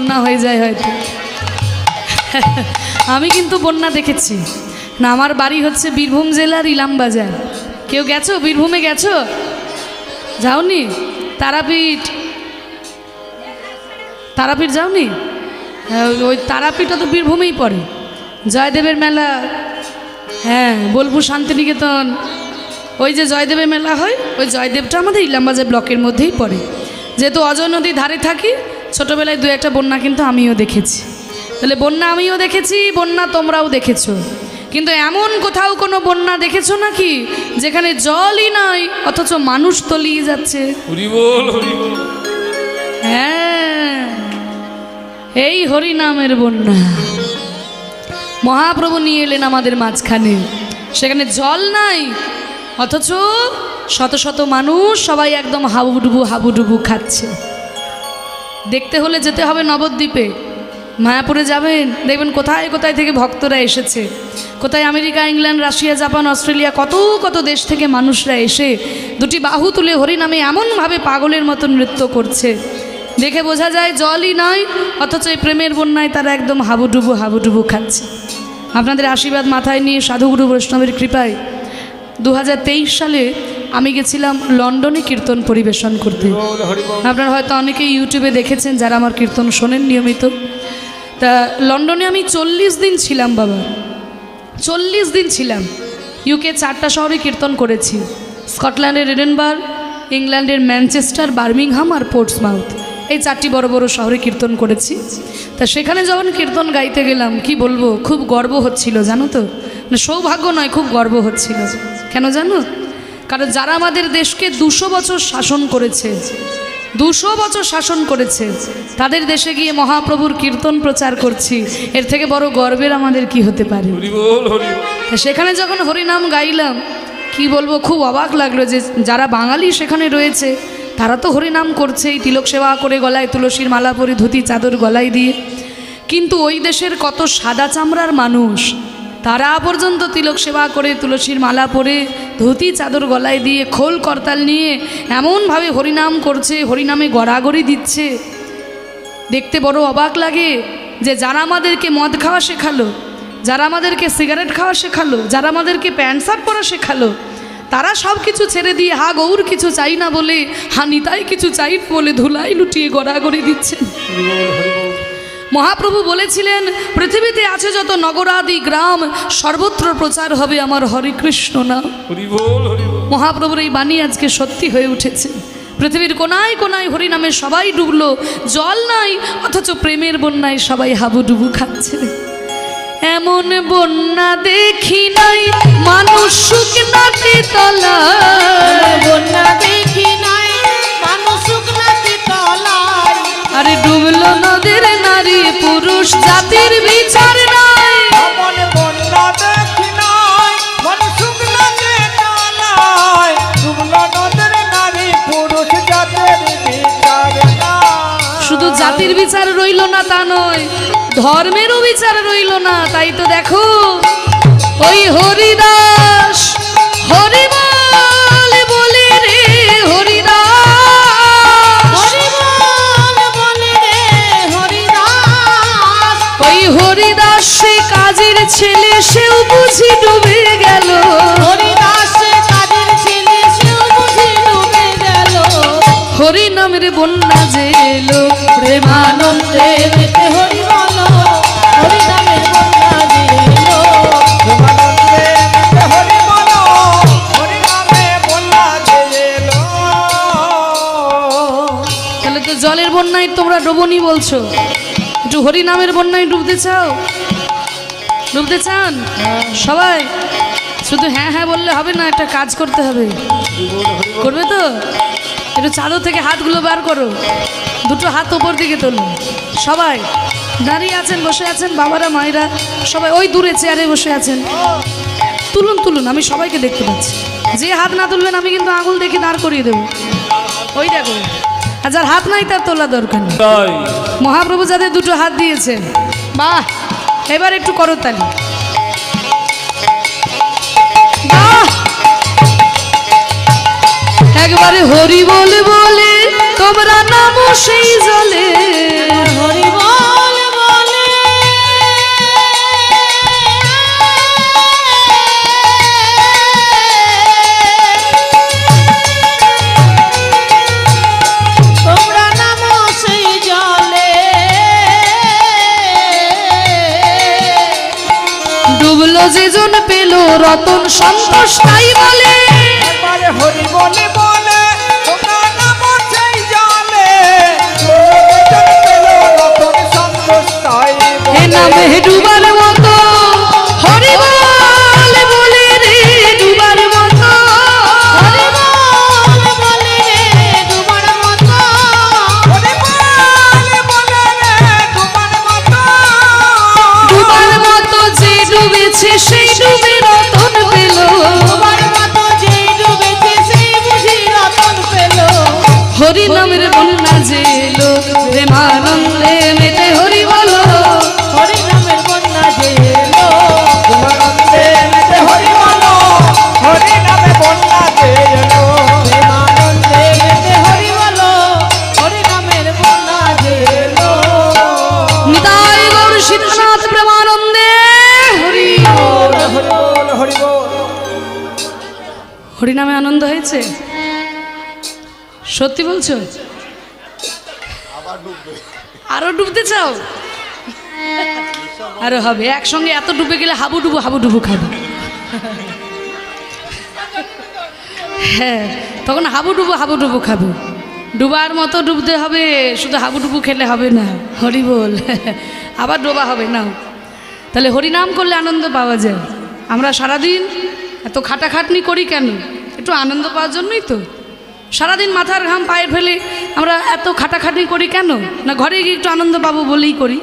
বন্যা হয়ে যায় হয়তো। আমি কিন্তু বন্যা দেখেছি। না, আমার বাড়ি হচ্ছে বীরভূম জেলার ইলামবাজার। কেউ গেছো? বীরভূমে গেছো? যাওনি? তারাপীঠ। তারাপীঠ যাওনি? ওই- ওই তারাপীঠটা তো বীরভূমেই পড়ে। জয়দেবের মেলা। হ্যাঁ বোলপুর শান্তিনিকেতন। ওই যে জয়দেবের মেলা হয়, ওই জয়দেবটা আমাদের ইলামবাজার ব্লকের মধ্যেই পড়ে। যেহেতু অজয় নদীর ধারে থাকি ছোটোবেলায় দু একটা বন্যা কিন্তু আমিও দেখেছি। তাহলে বন্যা আমিও দেখেছি বন্যা তোমরাও দেখেছ। কিন্তু এমন কোথাও কোনো বন্যা দেখেছ নাকি যেখানে জলই নাই অথচ মানুষ তলিয়ে যাচ্ছে? হরি হরি হ্যাঁ এই হরিনামের বন্যা। মহাপ্রভু নিয়ে এলেন আমাদের মাঝখানে। সেখানে জল নাই অথচ শত শত মানুষ সবাই একদম হাবুডুবু হাবুডুবু খাচ্ছে। দেখতে হলে যেতে হবে নবদ্বীপে। মায়াপুরে যাবেন, দেখবেন কোথায় কোথায় থেকে ভক্তরা এসেছে। কোথায় America, England, Russia, Japan, Australia, কত কত দেশ থেকে মানুষরা এসে দুটি বাহু তুলে হরিনামে এমনভাবে পাগলের মতো নৃত্য করছে। দেখে বোঝা যায় জলই নয়, অথচ এই প্রেমের বন্যায় তারা একদম হাবুডুবু হাবুডুবু খাচ্ছে। আপনাদের আশীর্বাদ মাথায় নিয়ে সাধুগুরু বৈষ্ণবের কৃপায় দু হাজার তেইশ সালে আমি গেছিলাম লন্ডনে কীর্তন পরিবেশন করতে। আপনারা হয়তো অনেকেই ইউটিউবে দেখেছেন যারা আমার কীর্তন শোনেন নিয়মিত। তা লন্ডনে আমি চল্লিশ দিন ছিলাম বাবা। চল্লিশ দিন ছিলাম। ইউকে চারটা শহরে কীর্তন করেছি। স্কটল্যান্ডের এডেনবার, ইংল্যান্ডের ম্যানচেস্টার, বার্মিংহাম আর পোর্টসমাউথ। এই চারটি বড় বড় শহরে কীর্তন করেছি। তা সেখানে যখন কীর্তন গাইতে গেলাম, কি বলব? খুব গর্ব হচ্ছিল, জানো তো? মানে সৌভাগ্য নয়, খুব গর্ব হচ্ছিল। কেন জানো? কারণ যারা আমাদের দেশকে দুশো বছর শাসন করেছে দুশো বছর শাসন করেছে তাদের দেশে গিয়ে মহাপ্রভুর কীর্তন প্রচার করছি এর থেকে বড় গর্বের আমাদের কি হতে পারে? সেখানে যখন হরিনাম গাইলাম কি বলব খুব অবাক লাগল যে যারা বাঙালি সেখানে রয়েছে তারা তো হরিনাম করছেই তিলক সেবা করে গলায় তুলসীর মালা পরে ধুতি চাদর গলায় দিয়ে। কিন্তু ওই দেশের কত সাদা চামড়ার মানুষ তারা পর্যন্ত তিলক সেবা করে, তুলসীর মালা পরে, ধুতি, চাদর গলায় দিয়ে, খোল করতাল নিয়ে এমনভাবে হরিনাম করছে, হরিনামে গড়াগড়ি দিচ্ছে। দেখতে বড় অবাক লাগে যে যারা আমাদেরকে মদ খাওয়া শেখালো, যারা আমাদেরকে সিগারেট খাওয়া শেখালো, যারা আমাদেরকে প্যান্ট শার্ট পরা শেখালো, তারা সব কিছু ছেড়ে দিয়ে, হা গৌর, কিছু চাই না বলে, হা নিতাই কিছু চাই বলে ধুলাই লুটিয়ে গড়াগড়ি দিচ্ছেন। মহাপ্রভু বলেছিলেন পৃথিবীতে আছে যত নগরাদি গ্রাম সর্বত্র প্রচার হবে আমার হরে কৃষ্ণ নাম মহাপ্রভুর এই বাণী আজকে সত্যি হয়ে উঠেছে। পৃথিবীর কোনায় কোনায় হরিনামে সবাই ডুবলো জল নাই অথচ প্রেমের বন্যায় সবাই হাবুডুবু খাচ্ছে। এমন বন্যা দেখি নাই মানুষ শুকনাতে তলা বন্যা দেখি নাই ডুবলো নদের নারী পুরুষ জাতির বিচার নাই। শুধু জাতির বিচার রইল না তা নয় ধর্মেরও বিচার রইল না তাই তো দেখো। ওই হরিদাস হরিবল। ছেলে সেও বুঝি ডুবে গেল। হরি নামের বন্যা যে এলো প্রেমানন্দে মেতে হরি বলো হরি নামের বন্যা দিল প্রেমানন্দে মেতে হরি বলো হরি নামে বন্যা দিল তাহলে তো জলের বন্যায় তোমরা ডুবনি বলছো। একটু হরি নামের বন্যায় ডুবতে চাও? ডুবতে চান? সবাই? শুধু হ্যাঁ হ্যাঁ বললে হবে না একটা কাজ করতে হবে। করবে তো? একটু চাদর থেকে হাতগুলো বার করো। দুটো হাত ওপর দিকে তোলো। সবাই দাঁড়িয়ে আছেন বসে আছেন বাবারা মায়েরা সবাই ওই দূরে চেয়ারে বসে আছেন। তুলুন তুলুন আমি সবাইকে দেখতে পাচ্ছি। যে হাত না তুলবেন আমি কিন্তু আঙুল দেখে দাঁড় করিয়ে দেবো। ওই দেখো আর যার হাত নাই তার তোলা দরকার মহাপ্রভু যাদের দুটো হাত দিয়েছেন। বাহ! এবার একটু করতালি তালি। একবারে হরি বলে বলে তোমরা নামো সেই জলে। যেজন পেল রতন সন্তোষ তাই বলে। হরি বলে বলে নাম সেই সত্যি বলছো? আরও ডুবতে চাও? আরও হবে। একসঙ্গে এত ডুবে গেলে হাবু ডুবু হাবু ডুবু খাবে। হ্যাঁ তখন হাবু ডুবু হাবু ডুবু খাবে। ডুবার মতো ডুবতে হবে শুধু হাবু ডুবু খেলে হবে না। হরি বল। আবার ডোবা হবে না তাহলে হরিনাম করলে আনন্দ পাওয়া যায়। আমরা সারাদিন এত খাটাখাটনি করি কেন? একটু আনন্দ পাওয়ার জন্যই তো। সারাদিন মাথার ঘাম, পায়ে ফেলে আমরা এত খাটাখাটি করি কেন? না ঘরে গিয়ে একটু আনন্দ পাবো বলেই করি।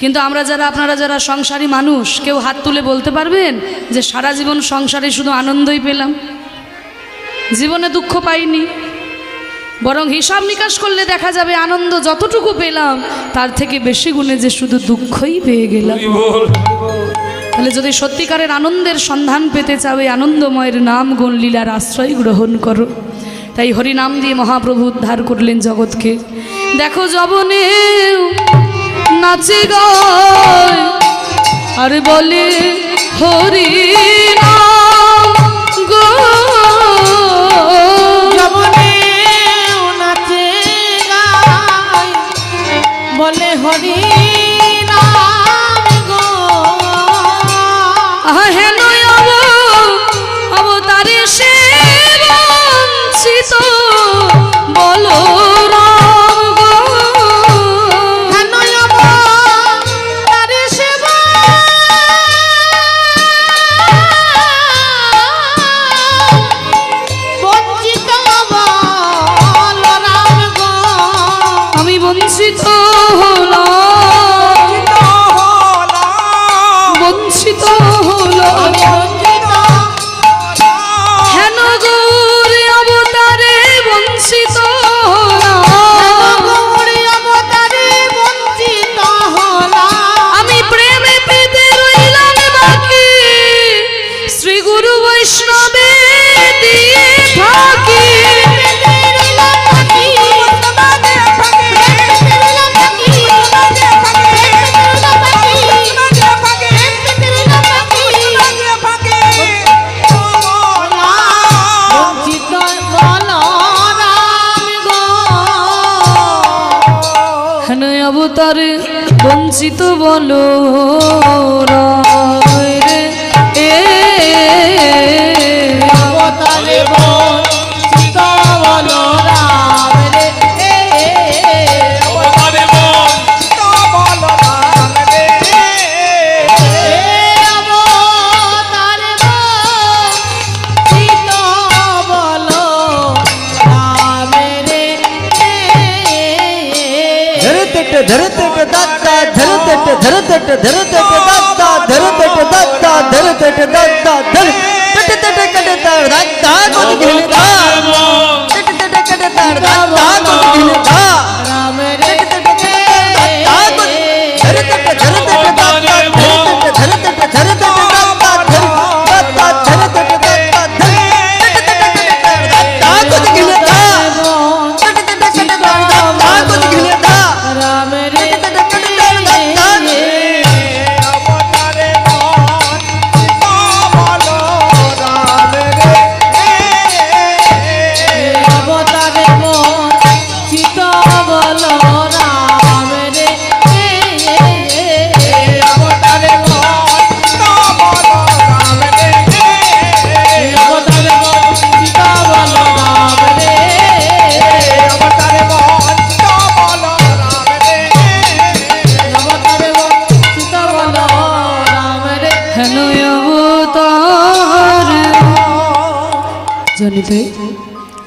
কিন্তু আমরা যারা, আপনারা যারা সংসারী মানুষ, কেউ হাত তুলে বলতে পারবেন যে সারা জীবন সংসারে শুধু আনন্দই পেলাম? জীবনে দুঃখ পাইনি। বরং হিসাব নিকাশ করলে দেখা যাবে আনন্দ যতটুকু পেলাম, তার থেকে বেশি গুণে যে শুধু দুঃখই পেয়ে গেলাম। তাহলে যদি সত্যিকারের আনন্দের সন্ধান পেতে চাও, এই আনন্দময়ের নাম গুণ, লীলার আশ্রয় গ্রহণ করো। তাই হরি নাম দিয়ে মহাপ্রভু উদ্ধার করলেন জগৎকে। দেখো জবনে নাচে গায় আর বলে হরি বলে হরি বঞ্চিত বলো। दत्ता धर दत्ता धर दत्ता धर दत्ता धर दत्ता धर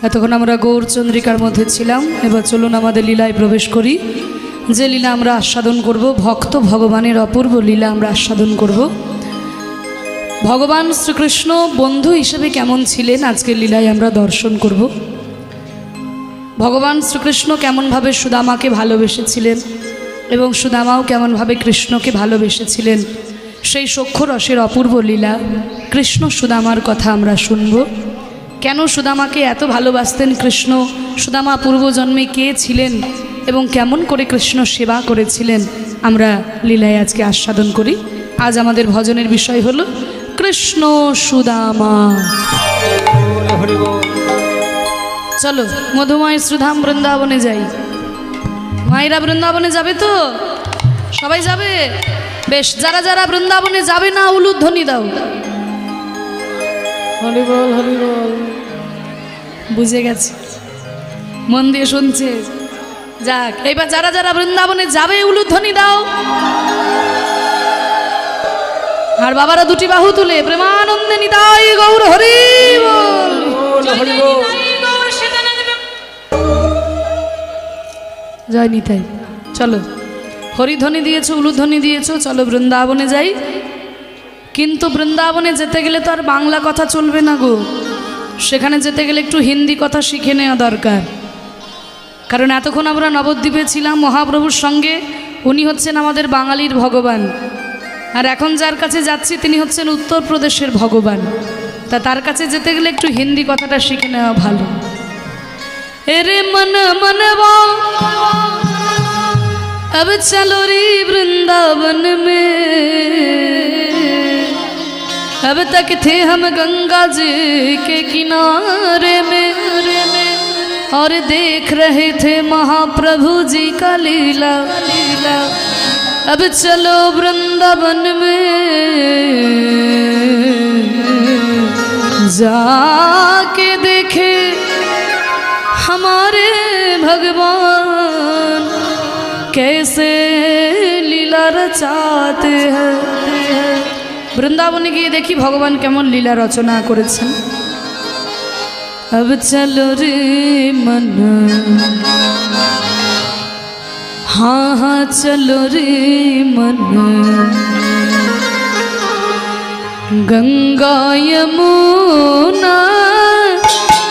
এতক্ষণ আমরা গৌরচন্দ্রিকার মধ্যে ছিলাম। এবার চলুন আমাদের লীলায় প্রবেশ করি। যে লীলা আমরা আস্বাদন করব, ভক্ত ভগবানের অপূর্ব লীলা আমরা আস্বাদন করব। ভগবান শ্রীকৃষ্ণ বন্ধু হিসেবে কেমন ছিলেন? আজকের লীলায় আমরা দর্শন করব। ভগবান শ্রীকৃষ্ণ কেমনভাবে সুদামাকে ভালোবেসেছিলেন এবং সুদামাও কেমনভাবে কৃষ্ণকে ভালোবেসেছিলেন, সেই সখ্য রসের অপূর্ব লীলা, কৃষ্ণ সুদামার কথা আমরা শুনব। কেন সুদামাকে এত ভালোবাসতেন কৃষ্ণ? সুদামা পূর্বজন্মে কে ছিলেন এবং কেমন করে কৃষ্ণ সেবা করেছিলেন? আমরা লীলায় আজকে আস্বাদন করি। আজ আমাদের ভজনের বিষয় হলো, কৃষ্ণ সুদামা। চলো, মধুময় শ্রুধাম বৃন্দাবনে যাই। মায়েরা বৃন্দাবনে যাবে তো? সবাই যাবে? বেশ, যারা যারা বৃন্দাবনে যাবে না, উলুধ্বনি দাও। হরি বল হরি বল। বুঝে গেছে। মন দিয়ে শুনছে। যাক এবার যারা যারা বৃন্দাবনে যাবে উলুধ্বনি দাও। আর বাবারা দুটি বাহু তুলে প্রেমানন্দে নিতাই গৌর হরি বল হরি বল। জয় নিতাই। চলো হরিধ্বনি দিয়েছ উলুধ্বনি দিয়েছ চলো বৃন্দাবনে যাই। কিন্তু বৃন্দাবনে যেতে গেলে তো আর বাংলা কথা চলবে না গো। সেখানে যেতে গেলে একটু হিন্দি কথা শিখে নেওয়া দরকার। কারণ এতক্ষণ আমরা নবদ্বীপে ছিলাম, মহাপ্রভুর সঙ্গে, উনি হচ্ছেন আমাদের বাঙালির ভগবান। আর এখন যার কাছে যাচ্ছি, তিনি হচ্ছেন উত্তরপ্রদেশের ভগবান। তা তার কাছে যেতে গেলে একটু হিন্দি কথাটা শিখে নেওয়া ভালো। এরে মন মন চলো রে বৃন্দাবন মে अब तक थे हम गंगा जी के किनारे में। और देख रहे थे महाप्रभु जी का लीला। लीला अब चलो वृंदावन में जाके देखे हमारे भगवान कैसे लीला रचाते हैं। বৃন্দাবনে গিয়ে দেখি ভগবান কেমন লীলা রচনা করেছেন अब चलो रे मन हाँ हाँ चलो रे मन गंगा यमुना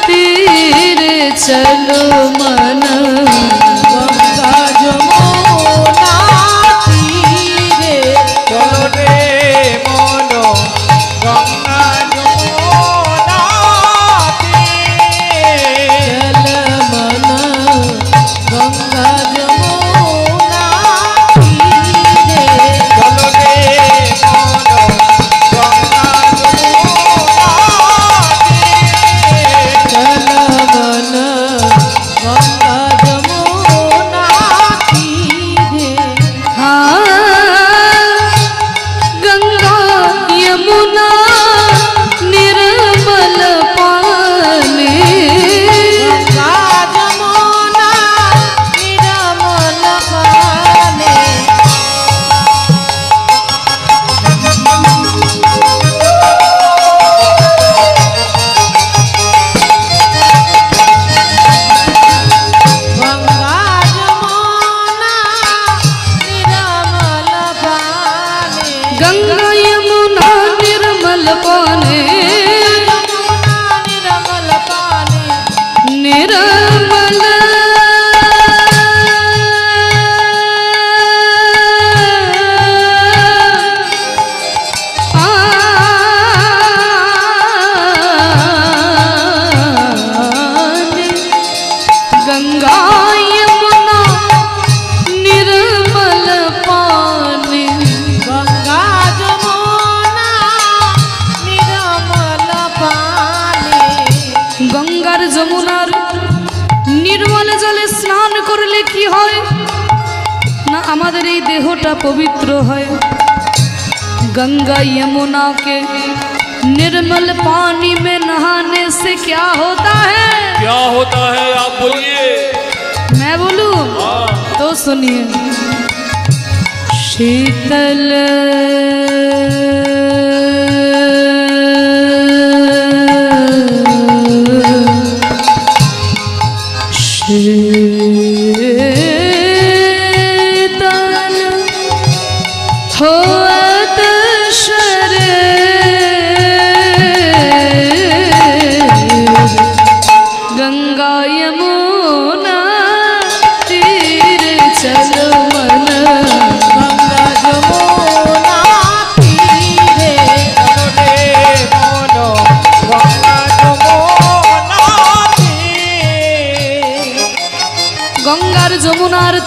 तीरे चलो मन দেহটা পবিত্র হয় गंगा यमुना के निर्मल पानी में नहाने से क्या होता है क्या होता है आप बोलिए मैं बोलूं तो सुनिए शीतल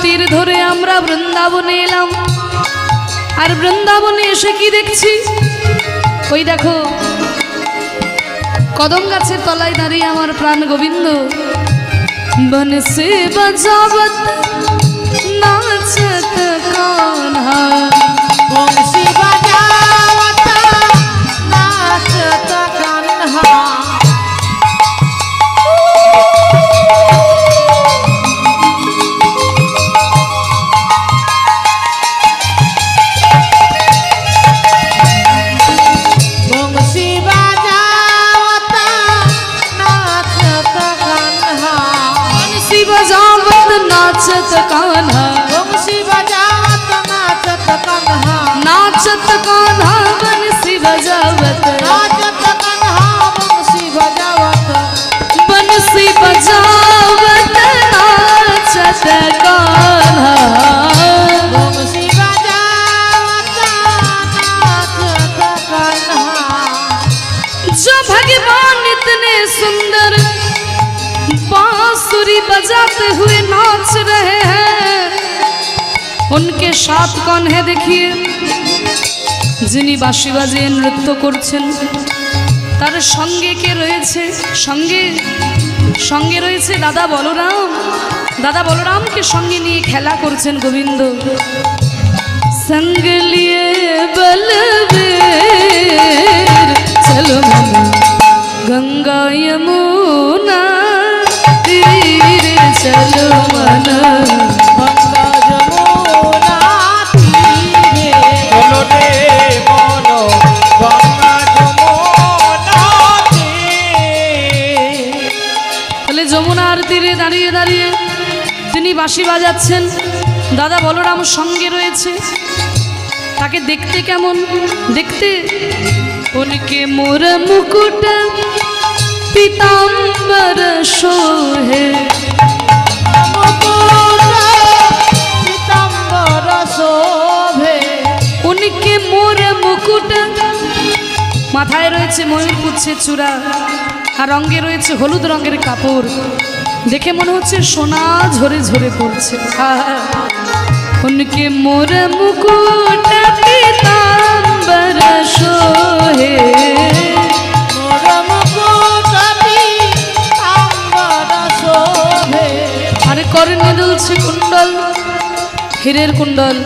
তীর ধরে আমরা বৃন্দাবনে এলাম। আর বৃন্দাবনে এসে কি দেখছি? ওই দেখো, কদম গাছের তলায় দাঁড়িয়ে আমার প্রাণ গোবিন্দ। বনসে বজাবত নাচত সাত কনহে দেখিয়ে যিনি বাঁশি বাজিয়ে নৃত্য করছেন, তার সঙ্গে কে রয়েছে? সঙ্গে সঙ্গে রয়েছে দাদা বলরাম। দাদা বলরামকে সঙ্গে নিয়ে খেলা করছেন গোবিন্দ। সঙ্গ লিয়ে চলো গঙ্গা যমুনা চলো মনা। দাঁড়িয়ে তিনি বাঁশি বাজাচ্ছেন দাদা বলরাম সঙ্গে রয়েছে। তাকে দেখতে কেমন? দেখতে? উনকে মোর মুকুট পিতাম্বর সোহে। পীতাম্বর শোভে উনকে মোর মুকুট মাথায় রয়েছে ময়ূর পুচ্ছের চূড়া। আর রঙে রয়েছে হলুদ রঙের কাপড়। দেখে মনে হচ্ছে সোনা ঝরে ঝরে পড়ছে। উনকে মোর মুকুট পিতাম্বর সোহে। আর কর্ণে দুলছে কুণ্ডল হীরের কুণ্ডল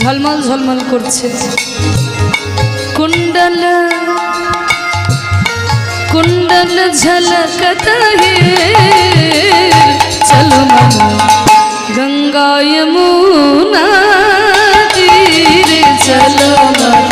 ঝলমল ঝলমল করছে। কুণ্ডল कुंडल झलकत है चलो नमो गंगा यमुना तीर चलो नमो